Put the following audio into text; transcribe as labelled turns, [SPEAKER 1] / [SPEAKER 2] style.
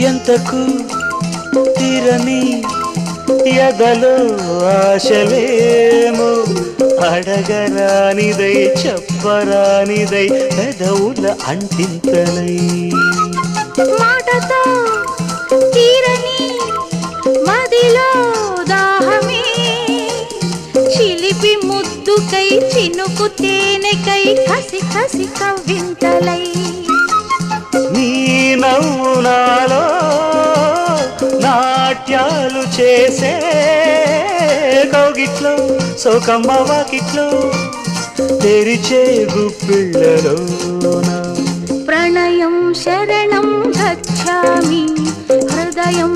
[SPEAKER 1] ఎంతకు తీరని ఎదలో ఆశలేమో అడగరానిదై చెప్పరానిదై పెదవుల అంటింతలై.
[SPEAKER 2] చిలిపి ముద్దుకై చినుకు తేనెకై కసి కసి కవ్వింతలై.
[SPEAKER 1] నీ నవ్వు నాలో నాట్యాలు చేసే కౌగిట్లో సోకమ్మ వాకిట్లో తెరిచే గుప్పిళ్ళలోనా.
[SPEAKER 2] ప్రణయం శరణం గచ్ఛామి హృదయం